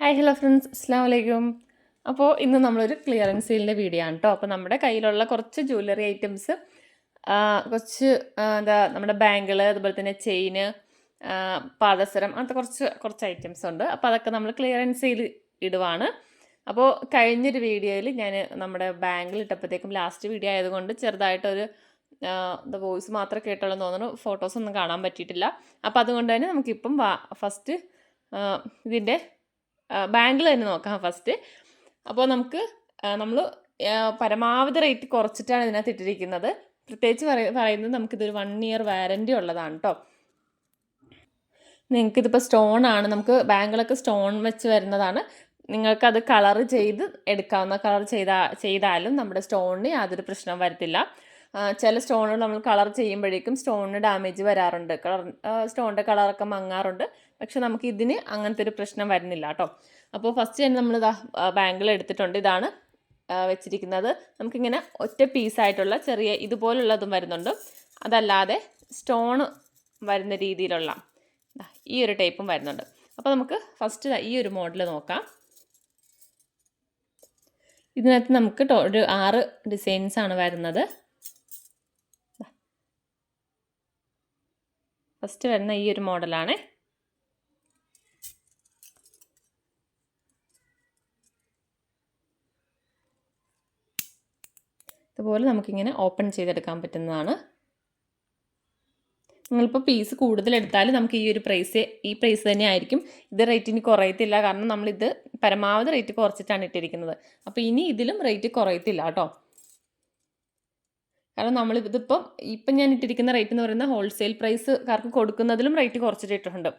Hi hello friends അസ്സാം വലൈക്കും അപ്പോൾ ഇന്ന് നമ്മളൊരു ക്ലിയറൻസ് സെയിലിന്റെ വീഡിയോ ആണ് കേട്ടോ അപ്പോൾ നമ്മുടെ കയ്യിലുള്ള കുറച്ച് ജ്വല്ലറി ഐറ്റംസ് കുറച്ച് എന്താ നമ്മുടെ ബാങ്കിൾ അതുപോലെ തന്നെ ചെയിന് പാദസരം അങ്ങനത്തെ കുറച്ച് കുറച്ച് ഐറ്റംസ് ഉണ്ട്. അപ്പോൾ അതൊക്കെ നമ്മൾ ക്ലിയറൻസ് സെയിൽ ഇടുവാണ്. അപ്പോൾ കഴിഞ്ഞൊരു വീഡിയോയിൽ ഞാൻ നമ്മുടെ ബാങ്കിൽ ഇട്ടപ്പോഴത്തേക്കും ലാസ്റ്റ് വീഡിയോ ആയതുകൊണ്ട് ചെറുതായിട്ടൊരു വോയിസ് മാത്രമേ കേട്ടുള്ളൂ എന്ന് തോന്നുന്നു. ഫോട്ടോസ് ഒന്നും കാണാൻ പറ്റിയിട്ടില്ല. അപ്പോൾ അതുകൊണ്ട് തന്നെ നമുക്കിപ്പം ഫസ്റ്റ് ഇതിന്റെ ബാങ്കിൽ തന്നെ നോക്കാം ഫസ്റ്റ്. അപ്പോൾ നമുക്ക് നമ്മൾ പരമാവധി റേറ്റ് കുറച്ചിട്ടാണ് ഇതിനകത്ത് ഇട്ടിരിക്കുന്നത്. പ്രത്യേകിച്ച് പറയ പറയുന്നത് നമുക്കിതൊരു വൺ ഇയർ വാരന്റി ഉള്ളതാണ് കേട്ടോ നിങ്ങൾക്കിതിപ്പോൾ സ്റ്റോൺ ആണ്. നമുക്ക് ബാങ്കിലൊക്കെ സ്റ്റോൺ വെച്ച് വരുന്നതാണ്. നിങ്ങൾക്കത് കളർ ചെയ്ത് എടുക്കാവുന്ന കളർ ചെയ്താ ചെയ്താലും നമ്മുടെ സ്റ്റോണിന് യാതൊരു പ്രശ്നം വരത്തില്ല. ചില സ്റ്റോണുകൾ നമ്മൾ കളർ ചെയ്യുമ്പോഴേക്കും സ്റ്റോണിന് ഡാമേജ് വരാറുണ്ട്. കളർ സ്റ്റോണിന്റെ കളറൊക്കെ മങ്ങാറുണ്ട്. പക്ഷെ നമുക്ക് ഇതിന് അങ്ങനത്തെ ഒരു പ്രശ്നം വരുന്നില്ല കേട്ടോ. അപ്പോൾ ഫസ്റ്റ് തന്നെ നമ്മൾ ഇതാ ബാങ്കിൾ എടുത്തിട്ടുണ്ട്. ഇതാണ് വെച്ചിരിക്കുന്നത്. നമുക്കിങ്ങനെ ഒറ്റ പീസായിട്ടുള്ള ചെറിയ ഇതുപോലുള്ളതും വരുന്നുണ്ട്. അതല്ലാതെ സ്റ്റോൺ വരുന്ന രീതിയിലുള്ള ഈ ഒരു ടൈപ്പും വരുന്നുണ്ട്. അപ്പോൾ നമുക്ക് ഫസ്റ്റ് ഈ ഒരു മോഡൽ നോക്കാം. ഇതിനകത്ത് നമുക്ക് ഒരു ആറ് ഡിസൈൻസ് ആണ് വരുന്നത്. ഫസ്റ്റ് വരുന്ന ഈ ഒരു മോഡലാണ് ഇതുപോലെ നമുക്കിങ്ങനെ ഓപ്പൺ ചെയ്തെടുക്കാൻ പറ്റുന്നതാണ്. നിങ്ങളിപ്പോൾ പീസ് കൂടുതലെടുത്താൽ നമുക്ക് ഈ ഒരു പ്രൈസ് ഈ പ്രൈസ് തന്നെ ആയിരിക്കും. ഇത് റേറ്റിന് കുറയത്തില്ല. കാരണം നമ്മളിത് പരമാവധി റേറ്റ് കുറച്ചിട്ടാണ് ഇട്ടിരിക്കുന്നത്. അപ്പോൾ ഇനി ഇതിലും റേറ്റ് കുറയത്തില്ല കേട്ടോ. കാരണം നമ്മൾ ഇതിപ്പം ഇപ്പം ഞാൻ ഇട്ടിരിക്കുന്ന റേറ്റ് എന്ന് പറയുന്ന ഹോൾസെയിൽ പ്രൈസ് പ്രൈസുകാർക്ക് കൊടുക്കുന്നതിലും റേറ്റ് കുറച്ചിട്ട് ഇട്ടിട്ടുണ്ട്.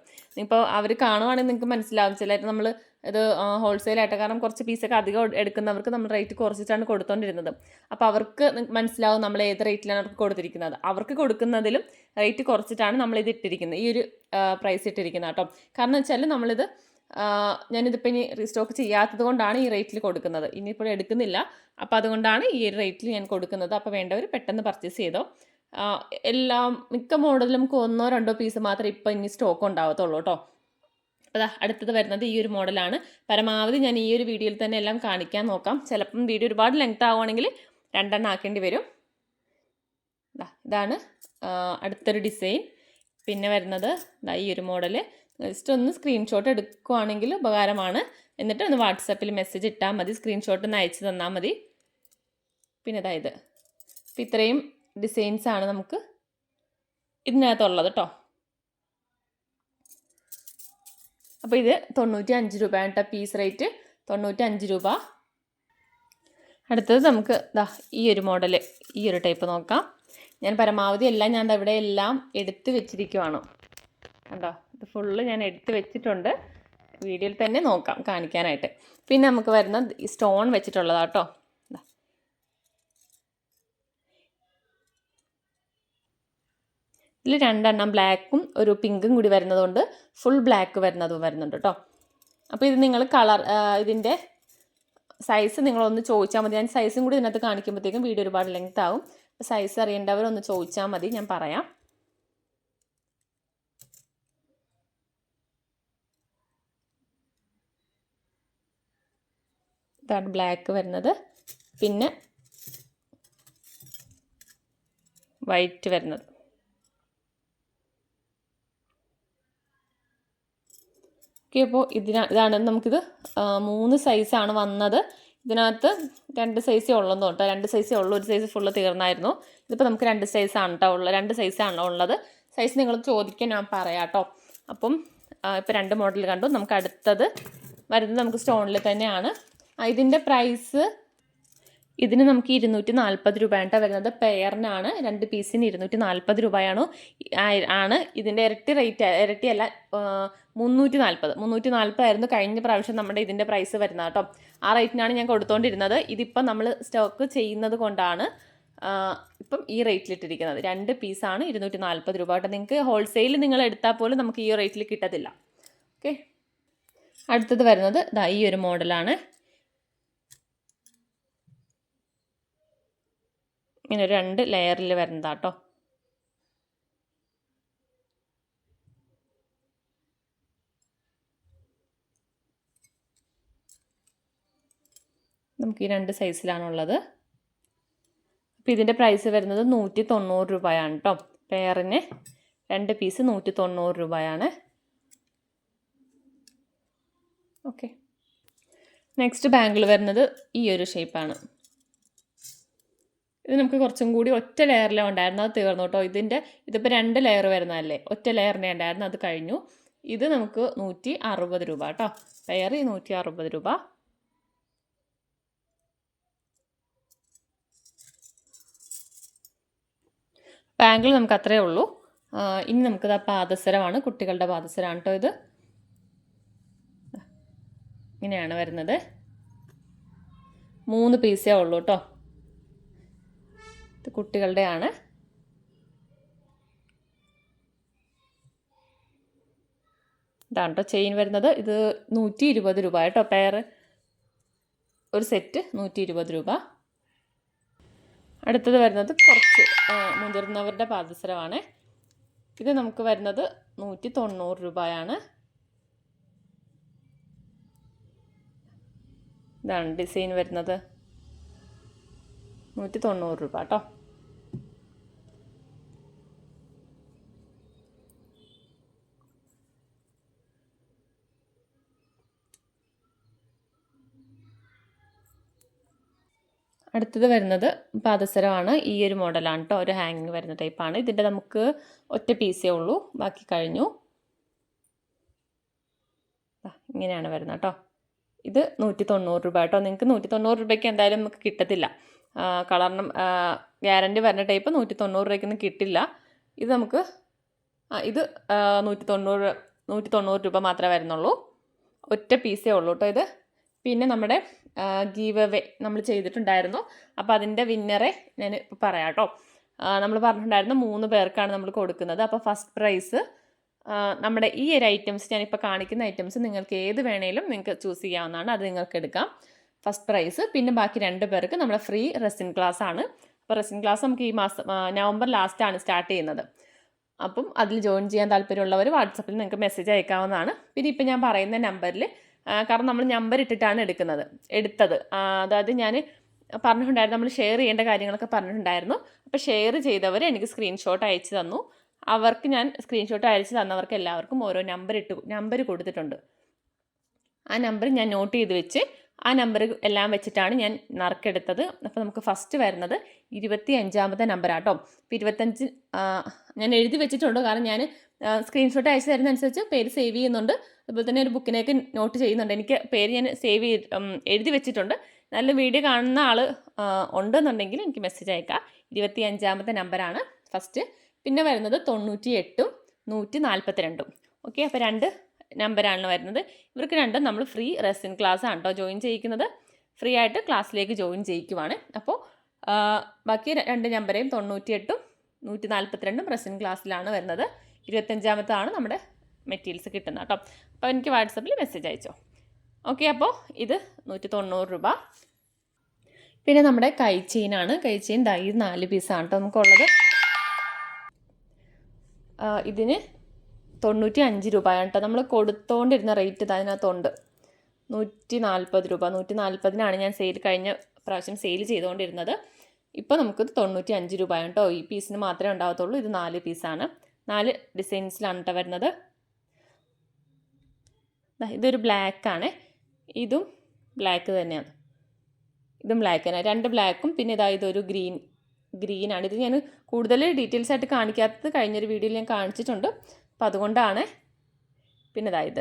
ഇപ്പോൾ അവർ കാണുവാണെങ്കിൽ നിങ്ങൾക്ക് മനസ്സിലാവും. ചിലർ നമ്മൾ ഇത് ഹോൾസെയിലായിട്ട് കാരണം കുറച്ച് പീസൊക്കെ അധികം എടുക്കുന്നവർക്ക് നമ്മൾ റേറ്റ് കുറച്ചിട്ടാണ് കൊടുത്തോണ്ടിരുന്നത്. അപ്പോൾ അവർക്ക് മനസ്സിലാവും നമ്മൾ ഏത് റേറ്റിലാണ് അവർക്ക് കൊടുത്തിരിക്കുന്നത്. അവർക്ക് കൊടുക്കുന്നതിലും റേറ്റ് കുറച്ചിട്ടാണ് നമ്മളിത് ഇട്ടിരിക്കുന്നത്. ഈ ഒരു പ്രൈസ് ഇട്ടിരിക്കുന്നത് കേട്ടോ. കാരണം വെച്ചാൽ നമ്മളിത് ഞാനിതിപ്പോൾ ഇനി റീസ്റ്റോക്ക് ചെയ്യാത്തത് കൊണ്ടാണ് ഈ റേറ്റിൽ കൊടുക്കുന്നത്. ഇനിയിപ്പോൾ എടുക്കുന്നില്ല. അപ്പോൾ അതുകൊണ്ടാണ് ഈ ഒരു റേറ്റിൽ ഞാൻ കൊടുക്കുന്നത്. അപ്പോൾ വേണ്ടവർ പെട്ടെന്ന് പർച്ചേസ് ചെയ്തോ. എല്ലാം മിക്ക മോഡലും ഒന്നോ രണ്ടോ പീസ് മാത്രമേ ഇപ്പോൾ ഇനി സ്റ്റോക്ക് ഉണ്ടാവത്തുള്ളൂ കേട്ടോ അതാ അടുത്തത് വരുന്നത് ഈ ഒരു മോഡലാണ് പരമാവധി ഞാൻ ഈ ഒരു വീഡിയോയിൽ തന്നെ എല്ലാം കാണിക്കാൻ നോക്കാം. ചിലപ്പം വീഡിയോ ഒരുപാട് ലെങ്ത് ആവുകയാണെങ്കിൽ രണ്ടെണ്ണം ആക്കേണ്ടി വരും. ഇതാണ് അടുത്തൊരു ഡിസൈൻ പിന്നെ വരുന്നത് ഈ ഒരു മോഡൽ ജസ്റ്റ് ഒന്ന് സ്ക്രീൻഷോട്ട് എടുക്കുവാണെങ്കിൽ ഉപകാരമാണ്. എന്നിട്ട് ഒന്ന് വാട്സാപ്പിൽ മെസ്സേജ് ഇട്ടാൽ മതി. സ്ക്രീൻഷോട്ട് ഒന്ന് അയച്ചു തന്നാൽ മതി. പിന്നെ അതായത് അപ്പം ഇത്രയും ഡിസൈൻസ് ആണ് നമുക്ക് ഇതിനകത്തുള്ളത് കേട്ടോ അപ്പോൾ ഇത് തൊണ്ണൂറ്റി അഞ്ച് രൂപയാണ് കേട്ടോ പീസ് റേറ്റ് തൊണ്ണൂറ്റി അഞ്ച് രൂപ. അടുത്തത് നമുക്ക് ദാ ഈ ഒരു മോഡൽ ഈ ഒരു ടൈപ്പ് നോക്കാം. ഞാൻ പരമാവധി എല്ലാം ഞാൻ ഇവിടെ എല്ലാം എടുത്ത് വെച്ചിരിക്കുവാണ്. കണ്ടോ? ഇത് ഫുള്ള് ഞാൻ എടുത്ത് വെച്ചിട്ടുണ്ട്. വീഡിയോയിൽ തന്നെ നോക്കാം കാണിക്കാനായിട്ട്. പിന്നെ നമുക്ക് വരുന്ന ഈ സ്റ്റോൺ വെച്ചിട്ടുള്ളതാട്ടോ. ഇതിൽ രണ്ടെണ്ണം ബ്ലാക്കും ഒരു പിങ്കും കൂടി വരുന്നതുകൊണ്ട് ഫുൾ ബ്ലാക്ക് വരുന്നതും വരുന്നുണ്ട് കേട്ടോ അപ്പോൾ ഇത് നിങ്ങൾ കളർ ഇതിന്റെ സൈസ് നിങ്ങളൊന്ന് ചോദിച്ചാൽ മതി. ഞാൻ സൈസും കൂടി ഇതിനകത്ത് കാണിക്കുമ്പോഴത്തേക്കും വീഡിയോ ഒരുപാട് ലെങ്ത് ആവും. സൈസ് അറിയേണ്ടവരൊന്ന് ചോദിച്ചാൽ മതി ഞാൻ പറയാം. ഇതാണ് ബ്ലാക്ക് വരുന്നത്. പിന്നെ വൈറ്റ് വരുന്നത്. ഓക്കെ അപ്പോൾ ഇതിന ഇതാണ് നമുക്കിത് മൂന്ന് സൈസാണ് വന്നത്. ഇതിനകത്ത് രണ്ട് സൈസേ ഉള്ളെന്ന് കേട്ടോ രണ്ട് സൈസേ ഉള്ളൂ ഒരു സൈസ് ഫുള്ള് തീർന്നായിരുന്നു. ഇതിപ്പോൾ നമുക്ക് രണ്ട് സൈസാണ് കേട്ടോ ഉള്ളത് രണ്ട് സൈസാണ് ഉള്ളത്. സൈസ് നിങ്ങൾ ചോദിക്കാൻ ഞാൻ പറയാം കേട്ടോ അപ്പം ഇപ്പോൾ രണ്ട് മോഡൽ കണ്ടു. നമുക്ക് അടുത്തത് വരുന്നത് നമുക്ക് സ്റ്റോണിൽ തന്നെയാണ്. ഇതിന്റെ പ്രൈസ് ഇതിന് നമുക്ക് ഇരുന്നൂറ്റി നാൽപ്പത് രൂപയാണ് വരുന്നത്. പെയറിനാണ് രണ്ട് പീസിന് ഇരുന്നൂറ്റി നാൽപ്പത് രൂപയാണ്. ആണ്. ഇതിന്റെ ഇരട്ടി റേറ്റ് ഇരട്ടിയല്ല അല്ല മുന്നൂറ്റി നാൽപ്പത് മുന്നൂറ്റി നാൽപ്പതായിരുന്നു കഴിഞ്ഞ പ്രാവശ്യം നമ്മുടെ ഇതിന്റെ പ്രൈസ് വരുന്നത് കേട്ടോ. ആ റേറ്റിനാണ് ഞാൻ കൊടുത്തുകൊണ്ടിരുന്നത് ഇതിപ്പം നമ്മൾ സ്റ്റോക്ക് ചെയ്യുന്നത് കൊണ്ടാണ് ഇപ്പം ഈ റേറ്റിലിട്ടിരിക്കുന്നത് രണ്ട് പീസാണ് ഇരുന്നൂറ്റി നാൽപ്പത് രൂപ കേട്ടോ. നിങ്ങൾക്ക് ഹോൾസെയിൽ നിങ്ങൾ എടുത്താൽ പോലും നമുക്ക് ഈ റേറ്റിൽ കിട്ടത്തില്ല. ഓക്കെ അടുത്തത് വരുന്നത് ഇതാ ഈ ഒരു മോഡലാണ് ഇങ്ങനെ രണ്ട് ലെയറിൽ വരുന്നതാട്ടോ നമുക്ക് ഈ രണ്ട് സൈസിലാണുള്ളത്. അപ്പോൾ ഇതിന്റെ പ്രൈസ് വരുന്നത് നൂറ്റി തൊണ്ണൂറ് രൂപയാണ് കേട്ടോ പെയറിന് രണ്ട് പീസ് നൂറ്റി തൊണ്ണൂറ് രൂപയാണ്. ഓക്കെ. നെക്സ്റ്റ് ബാങ്കിൾ വരുന്നത് ഈ ഒരു ഷേപ്പാണ്. ഇത് നമുക്ക് കുറച്ചും കൂടി ഒറ്റ ലെയറിലെ ഉണ്ടായിരുന്നു അത് തീർന്നു കേട്ടോ. ഇതിന്റെ ഇതിപ്പോൾ രണ്ട് ലെയർ വരുന്നതല്ലേ? ഒറ്റ ലെയറിനെ ഉണ്ടായിരുന്നു അത് കഴിഞ്ഞു. ഇത് നമുക്ക് നൂറ്റി അറുപത് രൂപ കേട്ടോ. പെയർ നൂറ്റി അറുപത് രൂപ. ബാങ്കിൽ നമുക്ക് അത്രയേ ഉള്ളൂ. ഇനി നമുക്കിത് ആ പാദസരമാണ്. കുട്ടികളുടെ പാദസരമാണ് കേട്ടോ ഇത്. ഇങ്ങനെയാണ് വരുന്നത്. മൂന്ന് പീസേ ഉള്ളൂ കേട്ടോ. കുട്ടികളുടെയാണ്. ഇതാണ് കേട്ടോ ചെയിൻ വരുന്നത്. ഇത് നൂറ്റി ഇരുപത് രൂപ കേട്ടോ പെയർ ഒരു സെറ്റ് നൂറ്റി ഇരുപത് രൂപ. അടുത്തത് വരുന്നത് കുറച്ച് മുതിർന്നവരുടെ പാദസരമാണ്. ഇത് നമുക്ക് വരുന്നത് നൂറ്റി തൊണ്ണൂറ് രൂപയാണ്. ഇതാണ് ഡിസൈൻ വരുന്നത്. നൂറ്റി തൊണ്ണൂറ് രൂപ കേട്ടോ. അടുത്തത് വരുന്നത് പാദസരമാണ്. ഈ ഒരു മോഡലാണ് കേട്ടോ ഒരു ഹാങ്ങിങ് വരുന്ന ടൈപ്പാണ് ഇതിന്റെ നമുക്ക് ഒറ്റ പീസേ ഉള്ളൂ. ബാക്കി കഴിഞ്ഞു. ഇങ്ങനെയാണ് വരുന്നത് കേട്ടോ ഇത് നൂറ്റി തൊണ്ണൂറ് രൂപ കേട്ടോ നിങ്ങൾക്ക് നൂറ്റി തൊണ്ണൂറ് രൂപയ്ക്ക് എന്തായാലും നമുക്ക് കിട്ടത്തില്ല. കളറിന് ഗ്യാരണ്ടി വരുന്ന ടൈപ്പ് നൂറ്റി തൊണ്ണൂറ് രൂപയ്ക്കൊന്നും കിട്ടില്ല. ഇത് നമുക്ക് ഇത് നൂറ്റി തൊണ്ണൂറ് നൂറ്റി തൊണ്ണൂറ് രൂപ മാത്രമേ വരുന്നുള്ളൂ. ഒറ്റ പീസേ ഉള്ളൂ കേട്ടോ ഇത്. പിന്നെ നമ്മുടെ ഗീവ് അവേ നമ്മൾ ചെയ്തിട്ടുണ്ടായിരുന്നു. അപ്പോൾ അതിന്റെ വിന്നറെ ഞാൻ പറയാം കേട്ടോ നമ്മൾ പറഞ്ഞിട്ടുണ്ടായിരുന്നു മൂന്ന് പേർക്കാണ് നമ്മൾ കൊടുക്കുന്നത്. അപ്പോൾ ഫസ്റ്റ് പ്രൈസ് നമ്മുടെ ഈ ഒരു ഐറ്റംസ് ഞാനിപ്പോൾ കാണിക്കുന്ന ഐറ്റംസ് നിങ്ങൾക്ക് ഏത് വേണേലും നിങ്ങൾക്ക് ചൂസ് ചെയ്യാവുന്നതാണ്. അത് നിങ്ങൾക്ക് എടുക്കാം. ഫസ്റ്റ് പ്രൈസ് പിന്നെ ബാക്കി രണ്ട് പേർക്ക് നമ്മുടെ ഫ്രീ റെസിൻ ക്ലാസ് ആണ്. അപ്പോൾ റെസിൻ ക്ലാസ് നമുക്ക് ഈ മാസം നവംബർ ലാസ്റ്റാണ് സ്റ്റാർട്ട് ചെയ്യുന്നത്. അപ്പം അതിൽ ജോയിൻ ചെയ്യാൻ താല്പര്യമുള്ളവർ വാട്സപ്പിൽ നിങ്ങൾക്ക് മെസ്സേജ് അയക്കാവുന്നതാണ്. പിന്നെ ഇപ്പം ഞാൻ പറയുന്ന നമ്പറിൽ കാരണം നമ്മൾ നമ്പർ ഇട്ടിട്ടാണ് എടുക്കുന്നത്. എടുത്തത്. അതായത് ഞാൻ പറഞ്ഞിട്ടുണ്ടായിരുന്നു നമ്മൾ ഷെയർ ചെയ്യേണ്ട കാര്യങ്ങളൊക്കെ പറഞ്ഞിട്ടുണ്ടായിരുന്നു. അപ്പോൾ ഷെയർ ചെയ്തവർ എനിക്ക് സ്ക്രീൻഷോട്ട് അയച്ചു തന്നു. അവർക്ക് ഞാൻ സ്ക്രീൻഷോട്ട് അയച്ചു തന്നവർക്ക് എല്ലാവർക്കും ഓരോ നമ്പർ ഇട്ട് നമ്പർ കൊടുത്തിട്ടുണ്ട്. ആ നമ്പർ ഞാൻ നോട്ട് ചെയ്ത് വെച്ച് ആ നമ്പർ എല്ലാം വെച്ചിട്ടാണ് ഞാൻ നറുക്കെടുത്തത്. അപ്പോൾ നമുക്ക് ഫസ്റ്റ് വരുന്നത് ഇരുപത്തി അഞ്ചാമത്തെ നമ്പറാട്ടോ അപ്പോൾ ഇരുപത്തഞ്ച് ഞാൻ എഴുതി വെച്ചിട്ടുണ്ട്. കാരണം ഞാൻ സ്ക്രീൻഷോട്ട് അയച്ചു തരുന്നതനുസരിച്ച് പേര് സേവ് ചെയ്യുന്നുണ്ട്. അതുപോലെ തന്നെ ഒരു ബുക്കിനേക്ക് നോട്ട് ചെയ്യുന്നുണ്ട്. എനിക്ക് പേര് ഞാൻ സേവ് ചെയ്ത് എഴുതി വെച്ചിട്ടുണ്ട്. നല്ല വീഡിയോ കാണുന്ന ആൾ ഉണ്ടെന്നുണ്ടെങ്കിൽ എനിക്ക് മെസ്സേജ് അയക്കാം. ഇരുപത്തി അഞ്ചാമത്തെ നമ്പറാണ് ഫസ്റ്റ് പിന്നെ വരുന്നത് തൊണ്ണൂറ്റി എട്ടും നൂറ്റി നാൽപ്പത്തി രണ്ടും ഓക്കെ അപ്പോൾ രണ്ട് നമ്പറാണ് വരുന്നത്. ഇവർക്ക് രണ്ടും നമ്മൾ ഫ്രീ റെസിൻ ക്ലാസ് ആണ് കേട്ടോ ജോയിൻ ചെയ്യിക്കുന്നത്. ഫ്രീ ആയിട്ട് ക്ലാസ്സിലേക്ക് ജോയിൻ ചെയ്യിക്കുവാണ്. അപ്പോൾ ബാക്കി രണ്ട് നമ്പരെയും തൊണ്ണൂറ്റി എട്ടും നൂറ്റി നാൽപ്പത്തിരണ്ടും റെസിൻ ക്ലാസ്സിലാണ് വരുന്നത്. ഇരുപത്തഞ്ചാമത്താണ് നമ്മുടെ മെറ്റീരിയൽസ് കിട്ടുന്നത് കേട്ടോ അപ്പോൾ എനിക്ക് വാട്സപ്പിൽ മെസ്സേജ് അയച്ചോ. ഓക്കെ അപ്പോൾ ഇത് നൂറ്റി തൊണ്ണൂറ് രൂപ. പിന്നെ നമ്മുടെ കൈ ചെയിനാണ് കൈ ചെയിൻ ഈ നാല് പീസാണ് കേട്ടോ നമുക്കുള്ളത്. ഇതിന് തൊണ്ണൂറ്റി അഞ്ച് രൂപയാണ് കേട്ടോ. നമ്മൾ കൊടുത്തോണ്ടിരുന്ന റേറ്റ് അതിനകത്തുണ്ട്. നൂറ്റി നാൽപ്പത് രൂപ നൂറ്റി നാൽപ്പതിനാണ് ഞാൻ സെയിൽ കഴിഞ്ഞ പ്രാവശ്യം സെയിൽ ചെയ്തുകൊണ്ടിരുന്നത് ഇപ്പോൾ നമുക്ക് തൊണ്ണൂറ്റി അഞ്ച് രൂപയാണ് കേട്ടോ. ഈ പീസിന് മാത്രമേ ഉണ്ടാകത്തുള്ളൂ. ഇത് നാല് പീസാണ് നാല് ഡിസൈൻസിലാണ് കേട്ടോ വരുന്നത്. ഇതൊരു ബ്ലാക്കാണ് ഇതും ബ്ലാക്ക് തന്നെയാണ്. ഇതും ബ്ലാക്ക് തന്നെ രണ്ട് ബ്ലാക്കും പിന്നെ ഇതാ ഇതൊരു ഗ്രീൻ ഗ്രീനാണ് ഇത് ഞാൻ കൂടുതൽ ഡീറ്റെയിൽസ് ആയിട്ട് കാണിക്കാത്തത് കഴിഞ്ഞൊരു വീഡിയോയിൽ ഞാൻ കാണിച്ചിട്ടുണ്ട്. അപ്പോൾ അതുകൊണ്ടാണ് പിന്നെ ഇതായത്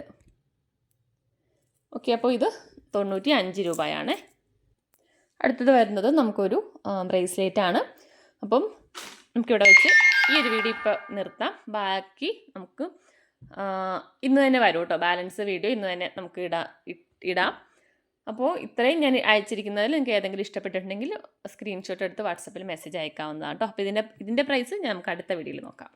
ഓക്കെ അപ്പോൾ ഇത് തൊണ്ണൂറ്റി അഞ്ച് രൂപയാണ്. അടുത്തത് വരുന്നത് നമുക്കൊരു ബ്രേസ്ലെറ്റ് ആണ്. അപ്പം നമുക്കിവിടെ വെച്ച് ഈ ഒരു വീഡിയോ ഇപ്പോൾ നിർത്താം. ബാക്കി നമുക്ക് ഇന്ന് തന്നെ വരും കേട്ടോ ബാലൻസ് വീഡിയോ ഇന്ന് തന്നെ നമുക്ക് ഇടാ ഇടാം. അപ്പോൾ ഇത്രയും ഞാൻ അയച്ചിരിക്കുന്നതിൽ നിങ്ങൾക്ക് ഏതെങ്കിലും ഇഷ്ടപ്പെട്ടിട്ടുണ്ടെങ്കിൽ സ്ക്രീൻഷോട്ട് എടുത്ത് വാട്സപ്പിൽ മെസ്സേജ് അയക്കാവുന്നതാണ് കേട്ടോ അപ്പോൾ ഇതിന്റെ ഇതിന്റെ പ്രൈസ് ഞാൻ നമുക്ക് അടുത്ത വീഡിയോയിൽ നോക്കാം.